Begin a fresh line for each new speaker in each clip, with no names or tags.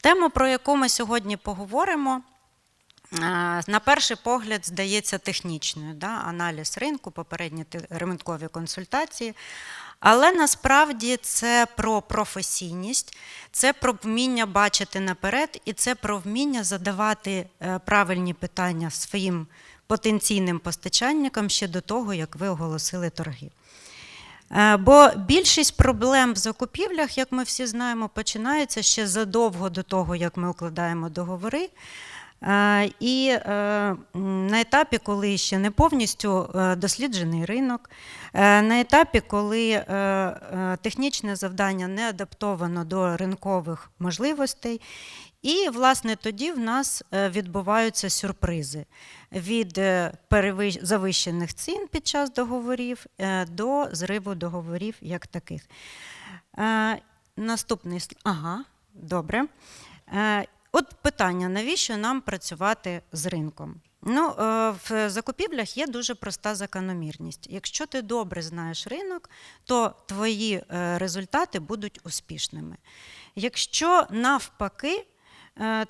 Тема, про яку ми сьогодні поговоримо, е, на перший погляд здається технічною. Да? Аналіз ринку, попередні ринкові консультації. Але насправді це про професійність, це про вміння бачити наперед, і це про вміння задавати е, правильні питання своїм потенційним постачальникам ще до того, як ви оголосили торги. Е, Бо більшість проблем в закупівлях, як ми всі знаємо, починається ще задовго до того, як ми укладаємо договори. Е, І е, на етапі, коли ще не повністю досліджений ринок, на етапі, коли технічне завдання не адаптовано до ринкових можливостей, і, власне, тоді в нас е, відбуваються сюрпризи від е, завищених цін під час договорів е, до зриву договорів як таких. Наступний Ага, добре. От питання: навіщо нам працювати з ринком? Ну, в закупівлях є дуже проста закономірність. Якщо ти добре знаєш ринок, то твої результати будуть успішними. Якщо навпаки,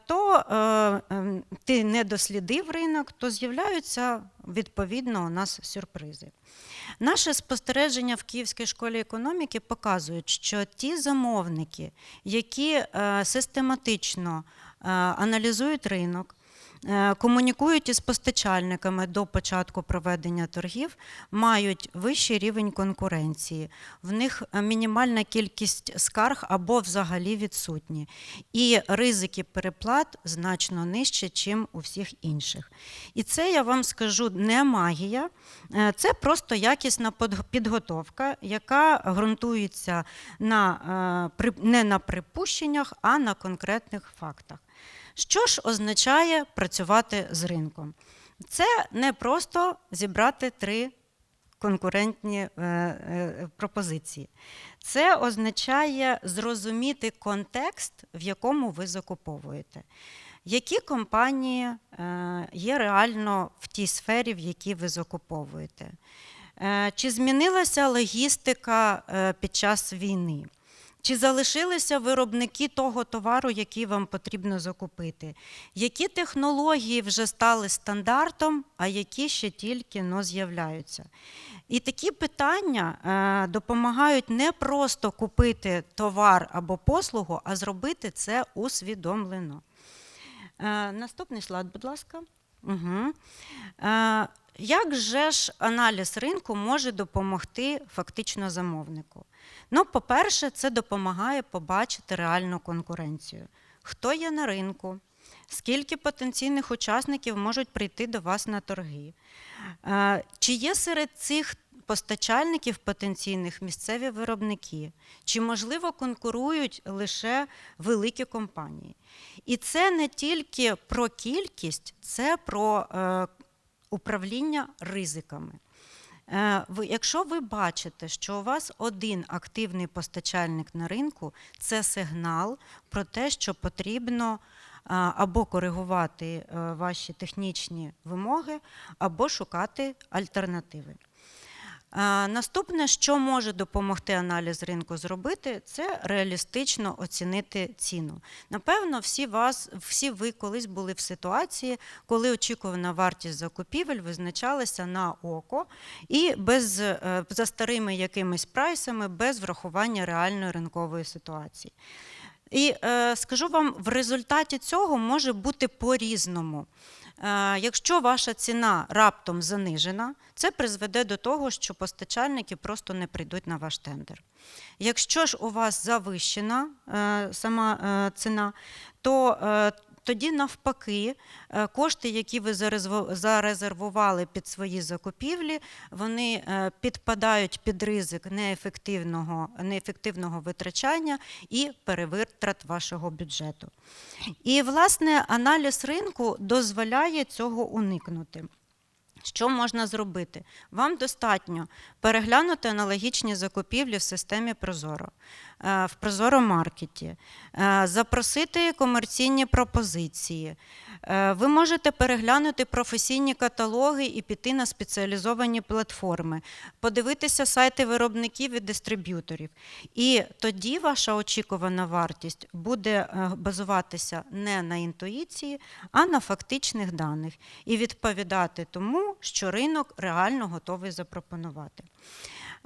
то е, ем, ти не дослідив ринок, то з'являються відповідно у нас сюрпризи. Наше спостереження в Київській школі економіки показують, що ті замовники, які е, систематично е, аналізують ринок, е, комунікують із постачальниками до початку проведення торгів, мають вищий рівень конкуренції. В них е, мінімальна кількість скарг або взагалі відсутні. І ризики переплат значно нижче, ніж у всіх інших. І це я вам скажу не магія, е, це просто якісна підготовка, яка ґрунтується на, е, не на припущеннях, а на конкретних фактах. Що ж означає працювати з ринком? Це не просто зібрати три конкурентні е, е, пропозиції. Це означає зрозуміти контекст, в якому ви закуповуєте. Які компанії е, є реально в тій сфері, в якій ви закуповуєте? Чи змінилася логістика під час війни? Чи залишилися виробники того товару, який вам потрібно закупити? Які технології вже стали стандартом, а які ще тільки но з'являються? І такі питання е, допомагають не просто купити товар або послугу, а зробити це усвідомлено. Е, Наступний слайд, будь ласка. Угу. Як же ж аналіз ринку може допомогти фактично замовнику? Ну, по-перше, це допомагає побачити реальну конкуренцію. Хто є на ринку? Скільки потенційних учасників можуть прийти до вас на торги? Е, Чи є серед цих постачальників потенційних місцеві виробники? Чи, можливо, конкурують лише великі компанії? І це не тільки про кількість, це про е, управління ризиками. Е, Якщо ви бачите, що у вас один активний постачальник на ринку, це сигнал про те, що потрібно або коригувати е, ваші технічні вимоги, або шукати альтернативи. Наступне, що може допомогти аналіз ринку зробити, це реалістично оцінити ціну. Напевно, всі вас, всі ви колись були в ситуації, коли очікувана вартість закупівель визначалася на око і без, е, за старими якимись прайсами, без врахування реальної ринкової ситуації. І е, скажу вам, в результаті цього може бути по-різному. Е, Якщо ваша ціна раптом занижена, це призведе до того, що постачальники просто не прийдуть на ваш тендер. Якщо ж у вас завищена е, сама е, ціна, то тоді навпаки е, кошти, які ви зарезервували під свої закупівлі, вони е, підпадають під ризик неефективного, неефективного витрачання і перевитрат вашого бюджету. І, власне, аналіз ринку дозволяє цього уникнути. Що можна зробити? Вам достатньо переглянути аналогічні закупівлі в системі Прозоро, в Прозоро Маркеті, е, запросити комерційні пропозиції. Е, Ви можете переглянути професійні каталоги і піти на спеціалізовані платформи, подивитися сайти виробників і дистриб'юторів. І тоді ваша очікувана вартість буде е, базуватися не на інтуїції, а на фактичних даних і відповідати тому, що ринок реально готовий запропонувати.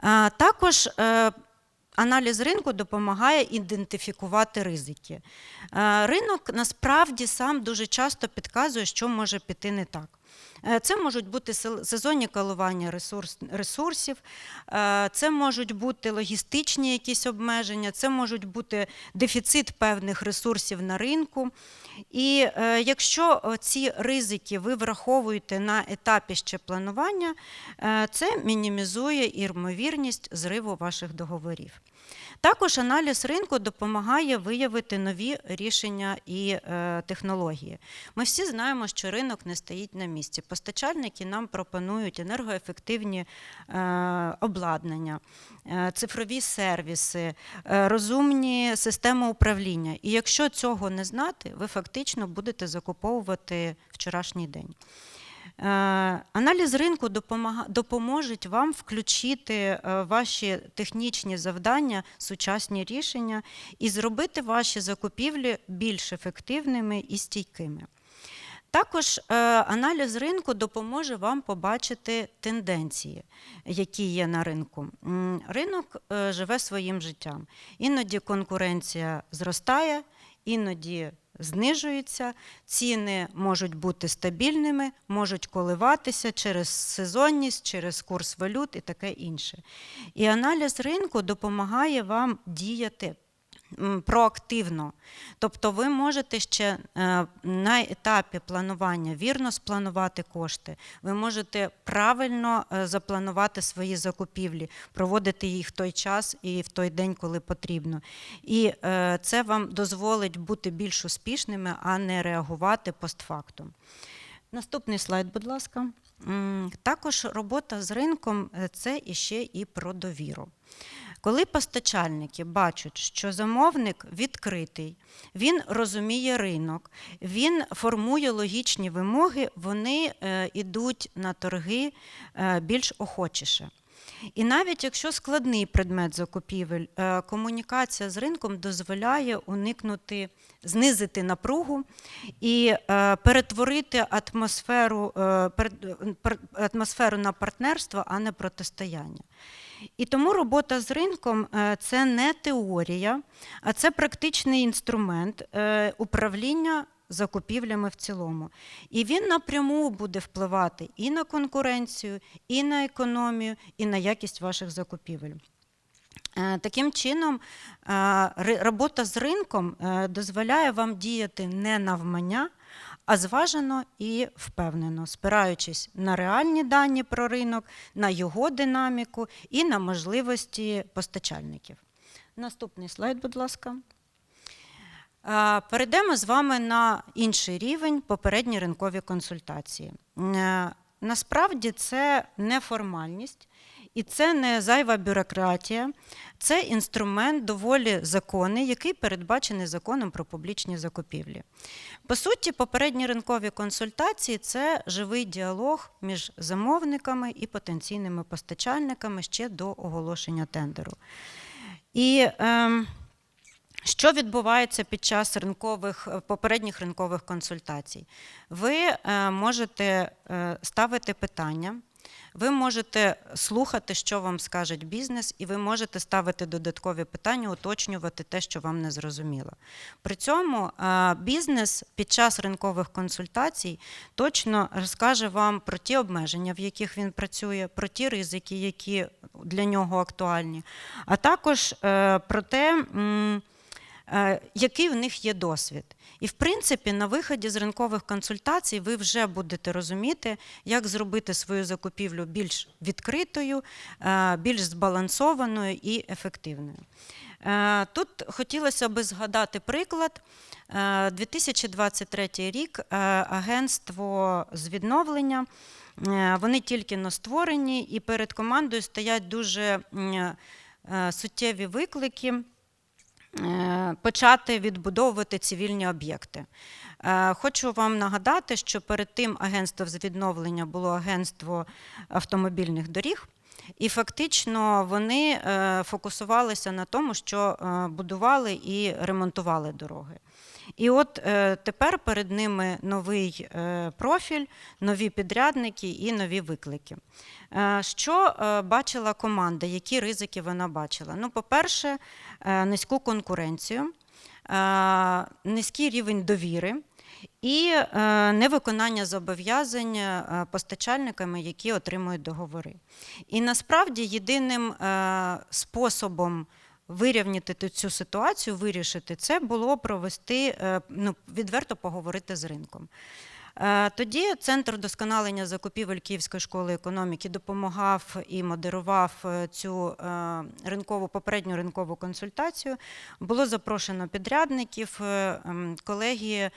Е, Також е, Аналіз ринку допомагає ідентифікувати ризики. Е, Ринок насправді сам дуже часто підказує, що може піти не так. Е, Це можуть бути сезонні коливання ресурс, ресурсів, е, це можуть бути логістичні якісь обмеження, це можуть бути дефіцит певних ресурсів на ринку. І е, якщо ці ризики ви враховуєте на етапі ще планування, це мінімізує ймовірність зриву ваших договорів. Також аналіз ринку допомагає виявити нові рішення і е, технології. Ми всі знаємо, що ринок не стоїть на місці. Постачальники нам пропонують енергоефективні е, обладнання, е, цифрові сервіси, розумні системи управління. І якщо цього не знати, ви фактично будете закуповувати вчорашній день. Е, Аналіз ринку допоможе вам включити е, ваші технічні завдання, сучасні рішення і зробити ваші закупівлі більш ефективними і стійкими. Також е, аналіз ринку допоможе вам побачити тенденції, які є на ринку. Ринок живе своїм життям. Іноді конкуренція зростає, іноді знижується, ціни можуть бути стабільними, можуть коливатися через сезонність, через курс валют і таке інше. І аналіз ринку допомагає вам діяти проактивно. Тобто ви можете ще е, на етапі планування вірно спланувати кошти, ви можете правильно е, запланувати свої закупівлі, проводити їх в той час і в той день, коли потрібно. І е, це вам дозволить бути більш успішними, а не реагувати постфактум. Наступний слайд, будь ласка. Також робота з ринком це іще і про довіру. Коли постачальники бачать, що замовник відкритий, він розуміє ринок, він формує логічні вимоги, вони е, йдуть на торги е, більш охочіше. І навіть якщо складний предмет закупівель, е, комунікація з ринком дозволяє уникнути, знизити напругу і е, перетворити атмосферу, е, атмосферу на партнерство, а не протистояння. І тому робота з ринком е, це не теорія, а це практичний інструмент е, управління закупівлями в цілому. І він напряму буде впливати і на конкуренцію, і на економію, і на якість ваших закупівель. Е, Таким чином, робота з ринком дозволяє вам діяти не навмання, а зважено і впевнено, спираючись на реальні дані про ринок, на його динаміку і на можливості постачальників. Наступний слайд, будь ласка. Перейдемо з вами на інший рівень попередні ринкові консультації. Е, Насправді це не формальність і це не зайва бюрократія, це інструмент доволі законний, який передбачений законом про публічні закупівлі. По суті, попередні ринкові консультації це живий діалог між замовниками і потенційними постачальниками ще до оголошення тендеру. І ем, що відбувається під час ринкових, е, попередніх ринкових консультацій? Ви е, можете е, ставити питання, ви можете слухати, що вам скаже бізнес, і ви можете ставити додаткові питання, уточнювати те, що вам не зрозуміло. При цьому е, бізнес під час ринкових консультацій точно розкаже вам про ті обмеження, в яких він працює, про ті ризики, які для нього актуальні, а також е, про те. Е, який в них є досвід. І, в принципі, на виході з ринкових консультацій ви вже будете розуміти, як зробити свою закупівлю більш відкритою, е, більш збалансованою і ефективною. Е, Тут хотілося би згадати приклад. Е, 2023 рік агентство з відновлення. Вони тільки но створені, і перед командою стоять дуже суттєві виклики почати відбудовувати цивільні об'єкти. Е, Хочу вам нагадати, що перед тим агентство з відновлення було агентство автомобільних доріг. І фактично вони е, фокусувалися на тому, що е, будували і ремонтували дороги. І от е, тепер перед ними новий е, профіль, нові підрядники і нові виклики. Е, Що е, бачила команда, які ризики вона бачила? Ну, по-перше, е, низьку конкуренцію, е, низький рівень довіри. І е, невиконання зобов'язань е, постачальниками, які отримують договори. І насправді єдиним е, способом вирівняти цю ситуацію, вирішити це було провести, е, ну, відверто поговорити з ринком. Е, Тоді Центр вдосконалення закупівель Київської школи економіки допомагав і модерував е, цю ринкову попередню ринкову консультацію. Було запрошено підрядників, колеги е,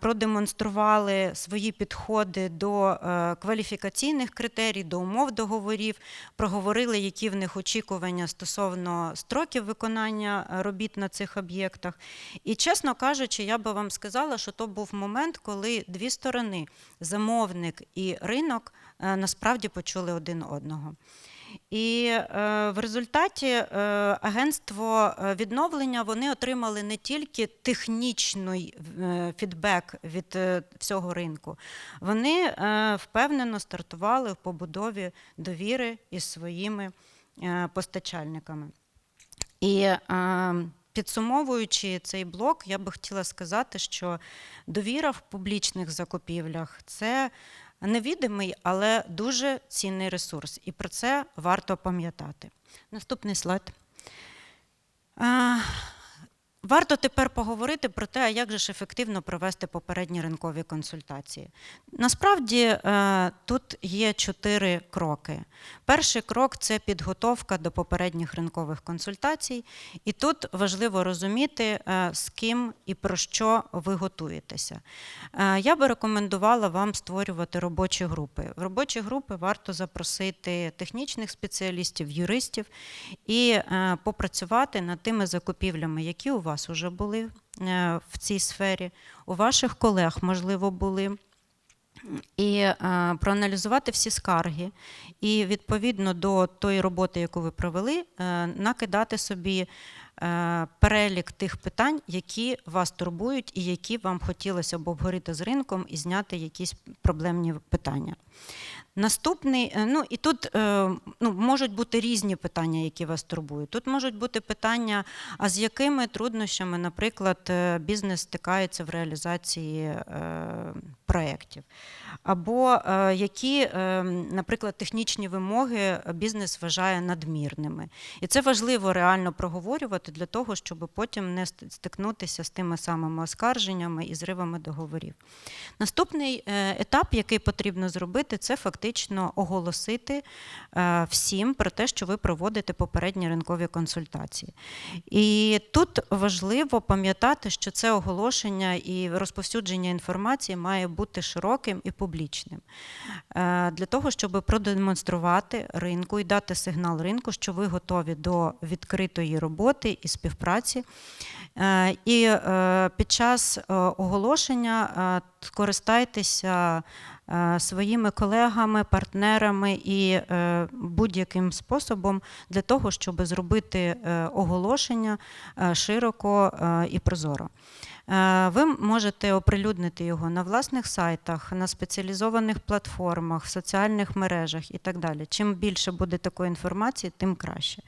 продемонстрували свої підходи до е, кваліфікаційних критерій, до умов договорів, проговорили, які в них очікування стосовно строків виконання е, робіт на цих об'єктах. І, чесно кажучи, я би вам сказала, що то був момент, коли дві сторони, замовник і ринок, е, насправді почули один одного. І е, в результаті е, агентство е, відновлення вони отримали не тільки технічний фідбек від всього ринку, вони впевнено стартували в побудові довіри із своїми постачальниками. І підсумовуючи цей блок, я би хотіла сказати, що довіра в публічних закупівлях це невідомий, але дуже цінний ресурс. І про це варто пам'ятати. Наступний слайд. Варто тепер поговорити про те, як же ж ефективно провести попередні ринкові консультації. Насправді е, тут є чотири кроки. Перший крок це підготовка до попередніх ринкових консультацій, і тут важливо розуміти, е, з ким і про що ви готуєтеся. Е, Я би рекомендувала вам створювати робочі групи. В робочі групи варто запросити технічних спеціалістів, юристів і попрацювати над тими закупівлями, які у вас вже були е, в цій сфері, у ваших колег, можливо, були. І е, проаналізувати всі скарги, і відповідно до тої роботи, яку ви провели, е, накидати собі перелік тих питань, які вас турбують, і які вам хотілося б обговорити з ринком і зняти якісь проблемні питання. Наступний, е, ну і тут е, ну, можуть бути різні питання, які вас турбують. Тут можуть бути питання, а з якими труднощами, наприклад, е, бізнес стикається в реалізації е, проєктів, або е, які, е, наприклад, технічні вимоги бізнес вважає надмірними. І це важливо реально проговорювати для того, щоб потім не стикнутися з тими самими оскарженнями і зривами договорів. Наступний е, етап, який потрібно зробити, це фактично оголосити е, всім про те, що ви проводите попередні ринкові консультації. І тут важливо пам'ятати, що це оголошення і розповсюдження інформації має бути широким і публічним. Е, Для того, щоб продемонструвати ринку і дати сигнал ринку, що ви готові до відкритої роботи і співпраці. Е, І е, під час е, оголошення скористайтеся своїми колегами, партнерами і будь-яким способом для того, щоб зробити оголошення широко і прозоро. Ви можете оприлюднити його на власних сайтах, на спеціалізованих платформах, соціальних мережах і так далі. Чим більше буде такої інформації, тим краще.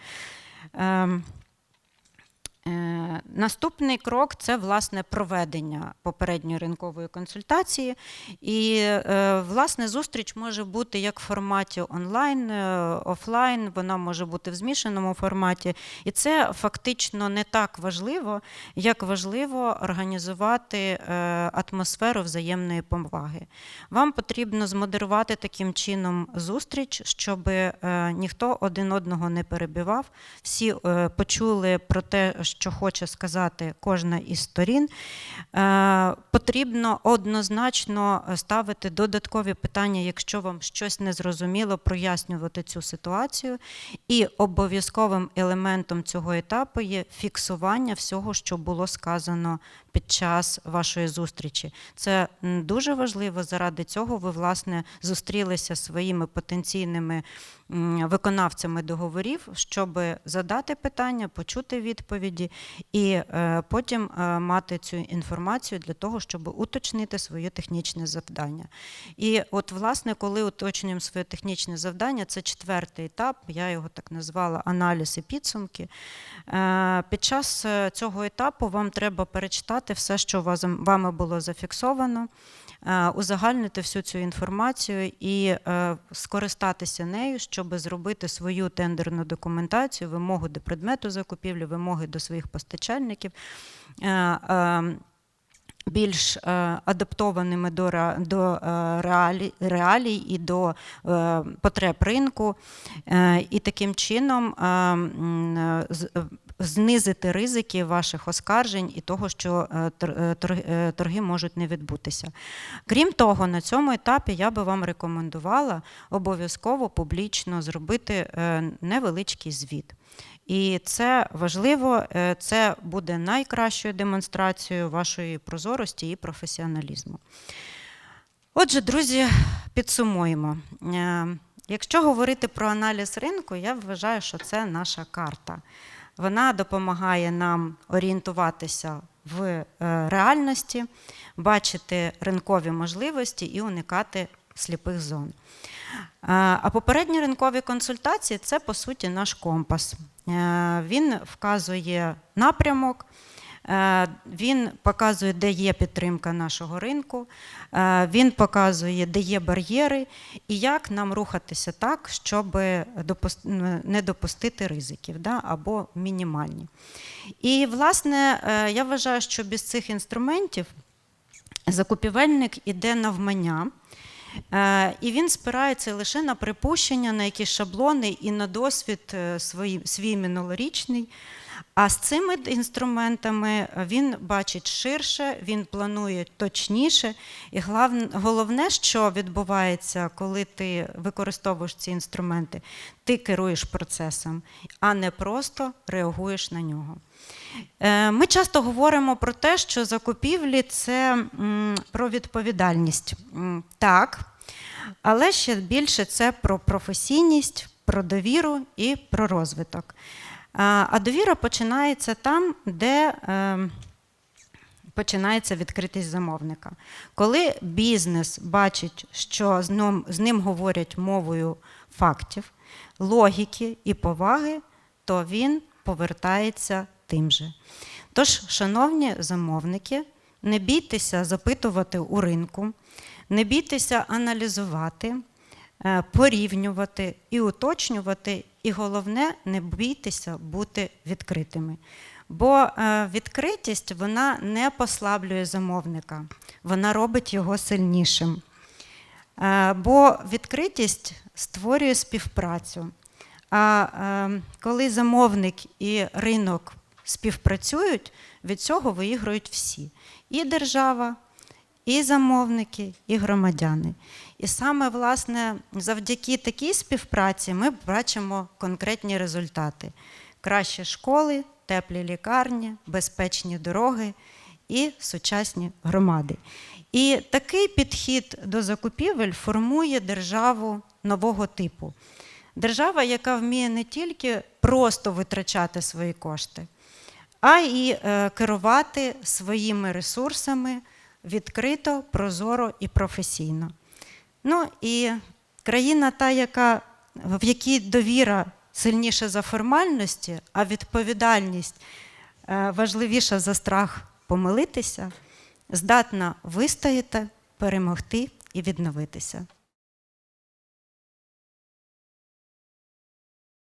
Е, Наступний крок це власне проведення попередньої ринкової консультації. І е, власне зустріч може бути як в форматі онлайн, е, офлайн, вона може бути в змішаному форматі. І це фактично не так важливо, як важливо організувати атмосферу взаємної поваги. Вам потрібно змодерувати таким чином зустріч, щоб ніхто один одного не перебивав, всі почули про те, що хоче сказати кожна із сторін. Е, Потрібно однозначно ставити додаткові питання, якщо вам щось не зрозуміло, прояснювати цю ситуацію. І обов'язковим елементом цього етапу є фіксування всього, що було сказано під час вашої зустрічі. Це дуже важливо. Заради цього ви власне зустрілися зі своїми потенційними виконавцями договорів, щоб задати питання, почути відповіді і е, потім е, мати цю інформацію для того, щоб уточнити своє технічне завдання. І от, власне, коли уточнюємо своє технічне завдання, це четвертий етап, я його так назвала аналіз і підсумки. Е, Під час цього етапу вам треба перечитати все, що вами було зафіксовано, е, узагальнити всю цю інформацію і е, скористатися нею, щоб зробити свою тендерну документацію, вимоги до предмету закупівлі, вимоги до своїх постачальників. е, більш адаптованими до, до реалій, і до потреб ринку, і таким чином знизити ризики ваших оскаржень і того, що е, е, е, торги можуть не відбутися. Крім того, на цьому етапі я би вам рекомендувала обов'язково публічно зробити невеличкий звіт. І це важливо, це буде найкращою демонстрацією вашої прозорості і професіоналізму. Отже, друзі, підсумуємо. Якщо говорити про аналіз ринку, я вважаю, що це наша карта. Вона допомагає нам орієнтуватися в е, реальності, бачити ринкові можливості і уникати сліпих зон. Е, А попередні ринкові консультації це по суті наш компас. Е, Він вказує напрямок, він показує, де є підтримка нашого ринку, е, він показує, де є бар'єри, і як нам рухатися так, щоб не допустити ризиків да, або мінімальні. І, власне, е, я вважаю, що без цих інструментів закупівельник іде навмання. Е, І він спирається лише на припущення, на якісь шаблони і на досвід е, свої, свій минулорічний. А з цими інструментами він бачить ширше, він планує точніше. І головне, що відбувається, коли ти використовуєш ці інструменти, ти керуєш процесом, а не просто реагуєш на нього. Е, Ми часто говоримо про те, що закупівлі це про відповідальність. Так, але ще більше це про професійність, про довіру і про розвиток. А довіра починається там, де е, починається відкритість замовника. Коли бізнес бачить, що з ним, з ним говорять мовою фактів, логіки і поваги, то він повертається тим же. Тож, шановні замовники, не бійтеся запитувати у ринку, не бійтеся аналізувати, е, порівнювати і уточнювати, і головне, не бійтеся бути відкритими. Бо е, відкритість вона не послаблює замовника, вона робить його сильнішим. Е, Бо відкритість створює співпрацю. А е, коли замовник і ринок співпрацюють, від цього виіграють всі: і держава, і замовники, і громадяни. І саме власне завдяки такій співпраці ми бачимо конкретні результати: кращі школи, теплі лікарні, безпечні дороги і сучасні громади. І такий підхід до закупівель формує державу нового типу. Держава, яка вміє не тільки просто витрачати свої кошти, а й е, керувати своїми ресурсами відкрито, прозоро і професійно. Ну і країна та, яка, в якій довіра сильніша за формальності, а відповідальність е, важливіша за страх помилитися, здатна вистояти, перемогти і відновитися.